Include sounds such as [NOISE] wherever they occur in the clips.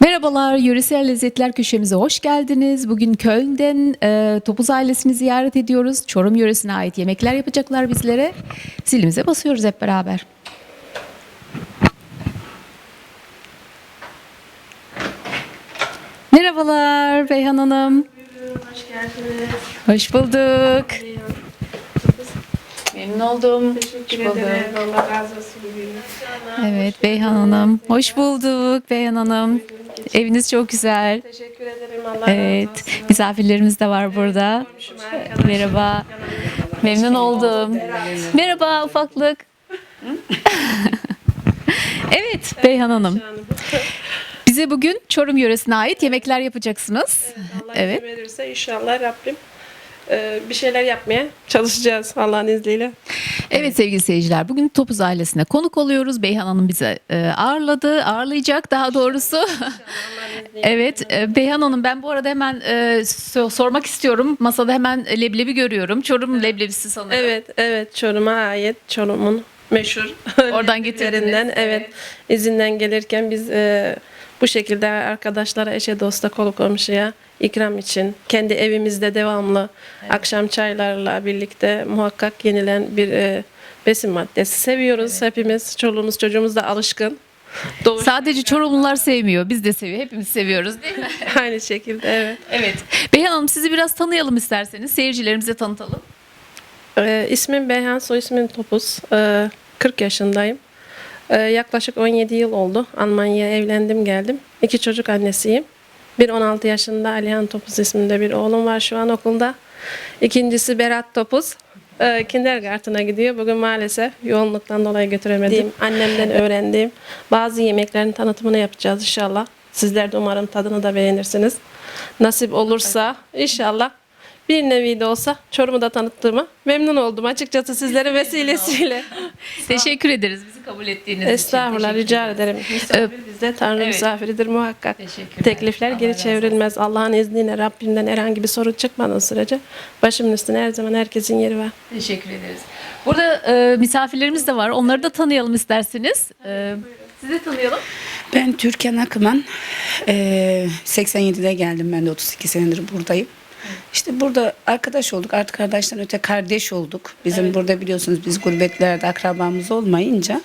Merhabalar, Yöresel Lezzetler Köşemize hoş geldiniz. Bugün Köln'den e, Topuz ailesini ziyaret ediyoruz. Çorum yöresine ait yemekler yapacaklar bizlere. Zilimize basıyoruz hep beraber. Merhabalar Beyhan Hanım. Hoş geldiniz. Hoş bulduk. Memnun oldum. Teşekkür Hoş ederim. Allah razı olsun. Evet Beyhan Hanım. Hoş bulduk Beyhan Hanım. Eviniz çok güzel. Teşekkür ederim. Allah Evet, razı olsun. misafirlerimiz de var burada. Arkadaşım. Merhaba. Memnun oldum. Merhaba ufaklık. [LAUGHS] evet Beyhan Hanım. Bize bugün Çorum yöresine ait yemekler yapacaksınız. Allah Evet. verirse inşallah Rabbim bir şeyler yapmaya çalışacağız Allah'ın izniyle. Evet sevgili seyirciler bugün Topuz ailesine konuk oluyoruz. Beyhan Hanım bize ağırladı, ağırlayacak daha doğrusu. [LAUGHS] evet e, Beyhan Hanım ben bu arada hemen e, so- sormak istiyorum. Masada hemen leblebi görüyorum. Çorum leblebisi sanırım. Evet, evet Çorum'a ait Çorum'un meşhur [LAUGHS] Oradan getirdiniz. evet izinden gelirken biz e, bu şekilde arkadaşlara, eşe, dosta, kolu komşuya ikram için kendi evimizde devamlı akşam çaylarla birlikte muhakkak yenilen bir e, besin maddesi. Seviyoruz hepimiz. Çoluğumuz çocuğumuz da alışkın. Doğuş Sadece Çorumlular sevmiyor. Biz de seviyor. Hepimiz seviyoruz değil mi? [LAUGHS] aynı şekilde evet. Evet. Beyhan Hanım sizi biraz tanıyalım isterseniz. Seyircilerimize tanıtalım. Ee, ismim Beyhan, soy ismim Topuz. Ee, 40 yaşındayım. Ee, yaklaşık 17 yıl oldu. Almanya'ya evlendim geldim. İki çocuk annesiyim. Bir 16 yaşında Alihan Topuz isminde bir oğlum var şu an okulda. İkincisi Berat Topuz. Ee, kindergarten'a gidiyor. Bugün maalesef yoğunluktan dolayı götüremedim. Annemden [LAUGHS] öğrendiğim bazı yemeklerin tanıtımını yapacağız inşallah. Sizler de umarım tadını da beğenirsiniz. Nasip olursa inşallah bir nevi de olsa Çorum'u da tanıttığıma memnun oldum açıkçası sizlerin vesilesiyle. [LAUGHS] Teşekkür ederiz bizi kabul ettiğiniz Estağfurullah için. rica ederim. Misafir bizde Tanrı Evet. misafiridir muhakkak. Teşekkürler. Teklifler Allah geri razı çevrilmez. Allah'ın izniyle Rabbimden herhangi bir sorun çıkmadığı sürece başımın üstüne her zaman herkesin yeri var. Teşekkür ederiz. Burada e, misafirlerimiz de var. Onları da tanıyalım isterseniz. E, sizi tanıyalım. Ben Türkan Akıman. Ee, 87'de geldim ben de 32 senedir buradayım. İşte burada arkadaş olduk. Artık arkadaştan öte kardeş olduk. Bizim burada biliyorsunuz biz gurbetlerde akrabamız olmayınca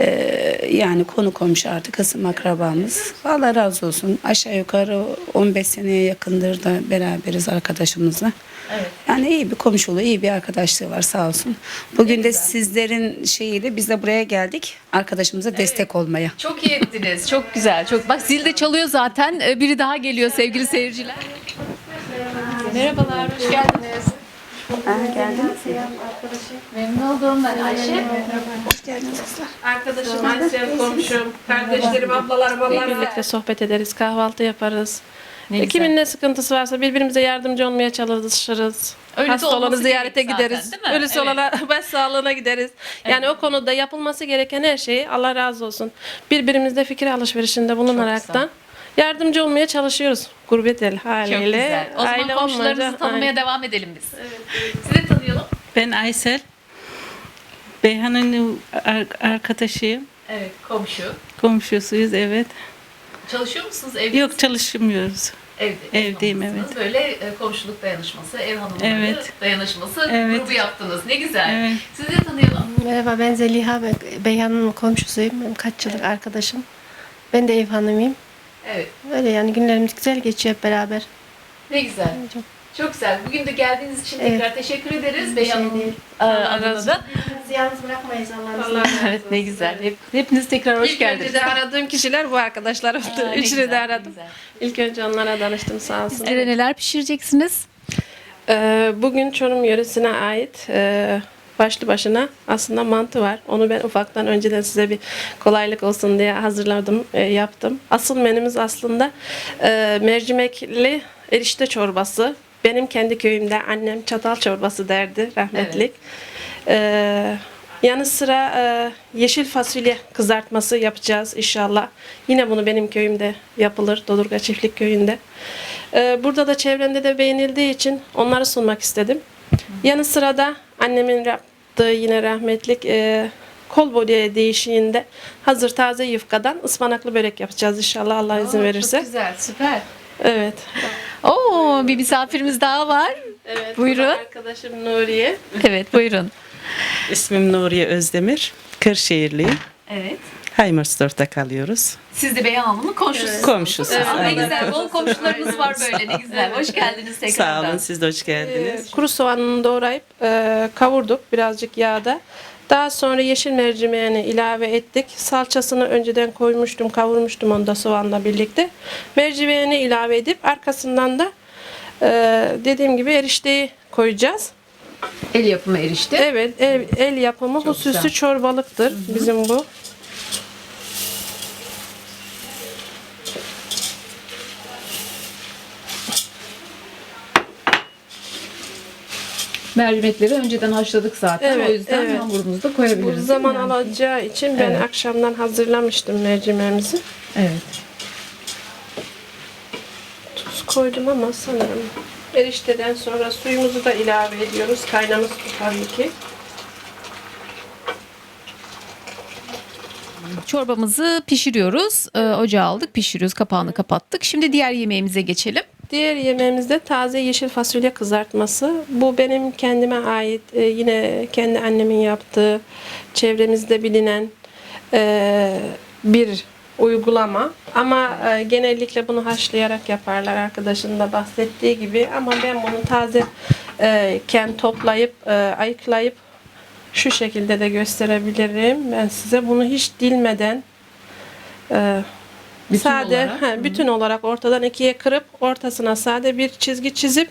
ee, yani konu komşu artık kısım akrabamız. Allah razı olsun. Aşağı yukarı 15 seneye yakındır da beraberiz arkadaşımızla. Evet. Yani iyi bir komşuluğu, iyi bir arkadaşlığı var sağ olsun. Bugün de sizlerin şeyiyle biz de buraya geldik. Arkadaşımıza destek olmaya. Çok iyi ettiniz. Çok güzel. Çok bak zil de çalıyor zaten. E, biri daha geliyor sevgili seyirciler. Merhabalar, hoş geldiniz. Memnun oldum ben Ayşe. Hoş geldiniz kızlar. Arkadaşım, annem, komşum, kardeşlerim, ablalarım, ablalarım. Birlikte sohbet ederiz, kahvaltı yaparız. Ne E. Kimin ne sıkıntısı varsa birbirimize yardımcı olmaya çalışırız. Öyle de Hasta olanı ziyarete zaten, gideriz. Ölüsü Evet. olana [LAUGHS] baş sağlığına gideriz. Yani o konuda yapılması gereken her şeyi Allah razı olsun. Birbirimizle fikir alışverişinde bulunaraktan yardımcı olmaya çalışıyoruz. Gurbet el haliyle. Çok güzel. O zaman Aile komşularımızı tanımaya Aynen. devam edelim biz. Sizi tanıyalım. Ben Aysel. Beyhan'ın ar- arkadaşıyım. Evet, komşu. Komşusuyuz evet. Çalışıyor musunuz? Evde Yok çalışmıyoruz. Evde, Evdeyim, hanımsınız. Böyle e, komşuluk dayanışması, ev hanımları Evet. dayanışması Evet. grubu yaptınız. Ne güzel. Evet. Sizi de tanıyalım. Merhaba ben Zeliha Be- Beyhan'ın komşusuyum. Kaç yıllık arkadaşım. Ben de ev hanımıyım. Evet. Öyle yani günlerimiz güzel geçiyor hep beraber. Ne güzel. Çok Çok güzel. Bugün de geldiğiniz için Evet. tekrar teşekkür ederiz. şey Beyhan'ın değil. e, adına da. Yalnız bırakmayız Allah'ın Allah razı Evet ne güzel. Hep, hepiniz tekrar hoş İlk geldiniz. önce de aradığım kişiler bu arkadaşlar oldu. Aa, Üçünü güzel, de aradım. güzel. İlk önce onlara danıştım sağ olsun. Sizlere neler pişireceksiniz? Ee, bugün Çorum yöresine ait e, başlı başına aslında mantı var. Onu ben ufaktan önceden size bir kolaylık olsun diye hazırladım, e, yaptım. Asıl menümüz aslında e, mercimekli erişte çorbası. Benim kendi köyümde annem çatal çorbası derdi rahmetlik. Ee, yanı sıra e, yeşil fasulye kızartması yapacağız inşallah. Yine bunu benim köyümde yapılır. Dodurga Çiftlik Köyü'nde. Ee, burada da çevremde de beğenildiği için onları sunmak istedim. Yanı sıra da annemin yaptığı yine rahmetlik e, kol body değişiğinde hazır taze yufkadan ıspanaklı börek yapacağız inşallah Allah izin verirse. Çok güzel, süper. Evet. Oo, bir misafirimiz daha var. Evet. Buyurun. bu da Arkadaşım Nuriye. Evet, buyurun. İsmim Nuriye Özdemir. Kırşehirliyim. Evet. Haymersdorf'ta kalıyoruz. Siz de Beyhan Hanım'ın komşusunuz. Komşusu. Aa, ne aynen. güzel, bol komşularımız var böyle. Ne güzel. Hoş geldiniz Sağ tekrardan. olun, siz de hoş geldiniz. Ee, kuru soğanını doğrayıp e, kavurduk birazcık yağda. Daha sonra yeşil mercimeğini ilave ettik. Salçasını önceden koymuştum, kavurmuştum onu da soğanla birlikte. Mercimeğini ilave edip arkasından da e, dediğim gibi erişteyi koyacağız. El yapımı erişte. Evet, el, el yapımı hususi güzel. çorbalıktır bizim bu. Mercimekleri önceden haşladık zaten. Evet, o yüzden evet. hamurumuzu da Bu koyabiliriz. zaman alacağı için ben Evet. akşamdan hazırlamıştım mercimeğimizi. Evet. Tuz koydum ama sanırım erişteden sonra suyumuzu da ilave ediyoruz. Kaynamış su tabii ki. Çorbamızı pişiriyoruz. Ee, ocağa aldık, pişiriyoruz. Kapağını kapattık. Şimdi diğer yemeğimize geçelim. Diğer yemeğimiz de taze yeşil fasulye kızartması. Bu benim kendime ait e, yine kendi annemin yaptığı çevremizde bilinen e, bir uygulama. Ama e, genellikle bunu haşlayarak yaparlar arkadaşın da bahsettiği gibi. Ama ben bunu taze e, ken toplayıp e, ayıklayıp şu şekilde de gösterebilirim. Ben size bunu hiç dilmeden e, Bütün sade olarak. he, bütün olarak ortadan ikiye kırıp ortasına sade bir çizgi çizip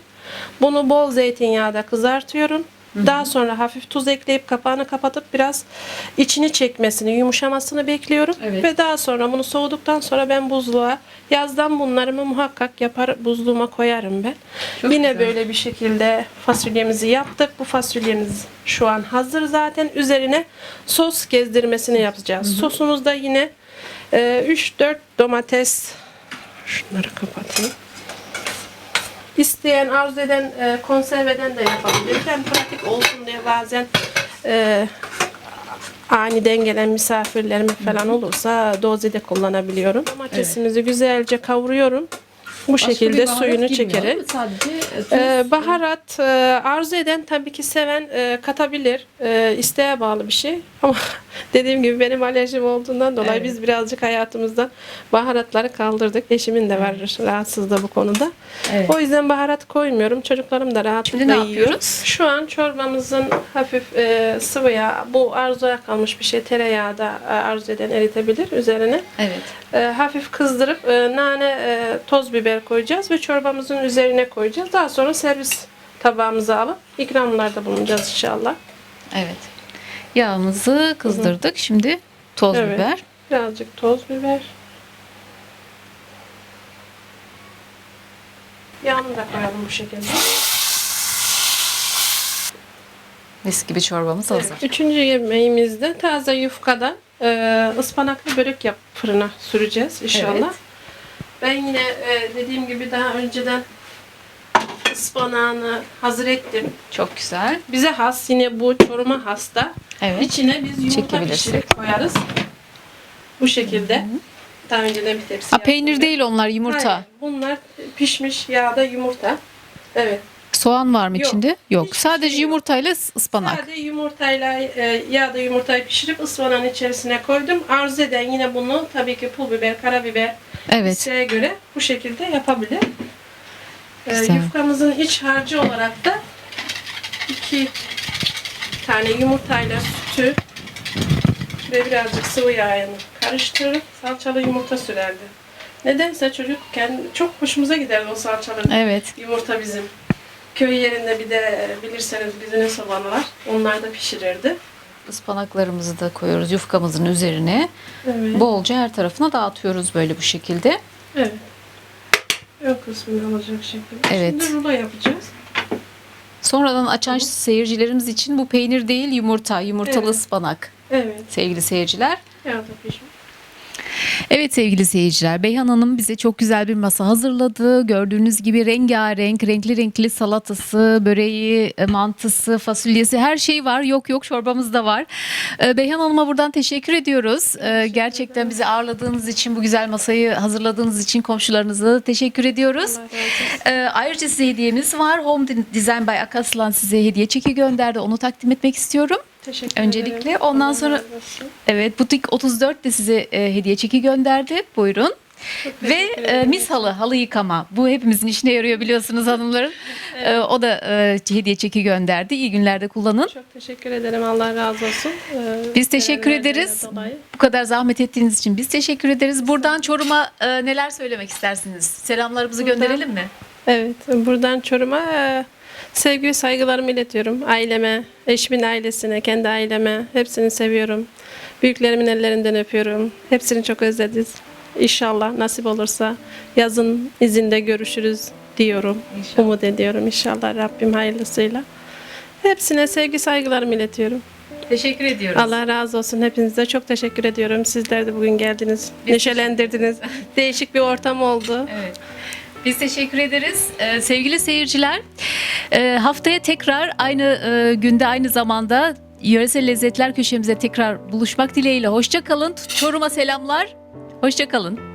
bunu bol zeytinyağda kızartıyorum. Daha sonra hafif tuz ekleyip kapağını kapatıp biraz içini çekmesini, yumuşamasını bekliyorum. Evet. Ve daha sonra bunu soğuduktan sonra ben buzluğa yazdan bunlarımı muhakkak yapar buzluğuma koyarım ben. Çok Yine güzel. böyle bir şekilde fasulyemizi yaptık. Bu fasulyemiz şu an hazır zaten. Üzerine sos gezdirmesini yapacağız. Sosumuz da yine 3-4 domates şunları kapatayım. İsteyen, arzu eden, e, konserveden de yapabilir. Hem pratik olsun diye bazen e, aniden gelen misafirlerim falan olursa dozede kullanabiliyorum. Domatesimizi güzelce kavuruyorum. Bu şekilde suyunu çekerek. Ee, baharat e, arzu eden tabii ki seven e, katabilir. E, isteğe bağlı bir şey. [LAUGHS] Ama dediğim gibi benim alerjim olduğundan dolayı Evet. biz birazcık hayatımızdan baharatları kaldırdık. Eşimin de var rahatsızlığı bu konuda. Evet. O yüzden baharat koymuyorum. Çocuklarım da rahatlıkla yiyor. Şu an çorbamızın hafif e, sıvı yağ, bu arzuya kalmış bir şey. Tereyağı da e, arzu eden eritebilir üzerine. Evet. E, hafif kızdırıp e, nane, e, toz biber koyacağız ve çorbamızın üzerine koyacağız. Daha sonra servis tabağımıza alıp ikramlarda bulunacağız inşallah. Evet. Yağımızı kızdırdık. Şimdi toz Evet. biber. Birazcık toz biber. Yağını da koyalım bu şekilde. Mis gibi çorbamız hazır. Üçüncü yemeğimizde taze yufkadan e, ıspanaklı börek yap fırına süreceğiz inşallah. Evet. Ben yine e, dediğim gibi daha önceden ıspanağını hazır ettim. Çok güzel. Bize has yine bu çoruma hasta. Evet. İçine biz yumurta Çekebilirsin. pişirip koyarız. Bu şekilde. Daha önceden bir tepsi Ha, peynir yaptım değil onlar yumurta. Hayır, bunlar pişmiş yağda yumurta. Evet. Soğan var mı Yok, içinde? Yok. hiçbir Sadece şey yok. yumurtayla ıspanak. Sadece yumurtayla e, yağda yumurtayı pişirip ıspanağın içerisine koydum. Arzu eden yine bunu tabii ki pul biber, karabiber Evet. isteğe göre bu şekilde yapabilir. E, Güzel. yufkamızın iç harcı olarak da iki tane yumurtayla sütü ve birazcık sıvı yağını karıştırıp salçalı yumurta sürerdi. Nedense çocukken çok hoşumuza giderdi o salçalı Evet. yumurta bizim. Köy yerinde bir de bilirseniz bizim sobalar onlar da pişirirdi. Ispanaklarımızı da koyuyoruz yufkamızın üzerine. Evet. Bolca her tarafına dağıtıyoruz böyle bu şekilde. Evet. Ön kısmını alacak şekilde. Evet. Şimdi rulo yapacağız. Sonradan açan seyircilerimiz için bu peynir değil yumurta, yumurtalı Evet. ıspanak Evet. sevgili seyirciler. Yağda pişmiş. Evet sevgili seyirciler, Beyhan Hanım bize çok güzel bir masa hazırladı. Gördüğünüz gibi rengarenk, renkli renkli salatası, böreği, e, mantısı, fasulyesi her şey var. Yok yok çorbamız da var. E, Beyhan Hanım'a buradan teşekkür ediyoruz. E, Gerçekten bizi ağırladığınız için, bu güzel masayı hazırladığınız için komşularınıza da teşekkür ediyoruz. Ayrıca size hediyemiz var. Home Design by Akaslan size hediye çeki gönderdi. Onu takdim etmek istiyorum. Teşekkür Öncelikle, ederim. ondan sonra-. Evet, Butik 34 de size e, hediye çeki gönderdi. Buyurun. Ve e, mis halı, halı yıkama. Bu hepimizin işine yarıyor biliyorsunuz hanımların. [LAUGHS] E, o da e, hediye çeki gönderdi. İyi günlerde kullanın. Çok teşekkür ederim. Allah razı olsun. Ee, Biz teşekkür ederiz. dolayı. Bu kadar zahmet ettiğiniz için biz teşekkür ederiz. Buradan Çorum'a e, neler söylemek istersiniz? Selamlarımızı Buradan- gönderelim mi? Evet, buradan Çorum'a e, sevgi ve saygılarımı iletiyorum. Aileme, eşimin ailesine, kendi aileme hepsini seviyorum. Büyüklerimin ellerinden öpüyorum. Hepsini çok özlediz. İnşallah nasip olursa yazın izinde görüşürüz diyorum. Umut ediyorum inşallah Rabbim hayırlısıyla. Hepsine sevgi saygılarımı iletiyorum. Teşekkür ediyoruz. Allah razı olsun hepinize çok teşekkür ediyorum. Sizler de bugün geldiniz, neşelendirdiniz. [LAUGHS] Değişik bir ortam oldu. Evet. Biz teşekkür ederiz. Ee, sevgili seyirciler, e, haftaya tekrar aynı e, günde aynı zamanda Yöresel Lezzetler köşemize tekrar buluşmak dileğiyle. Hoşça kalın. Çorum'a selamlar. Hoşça kalın.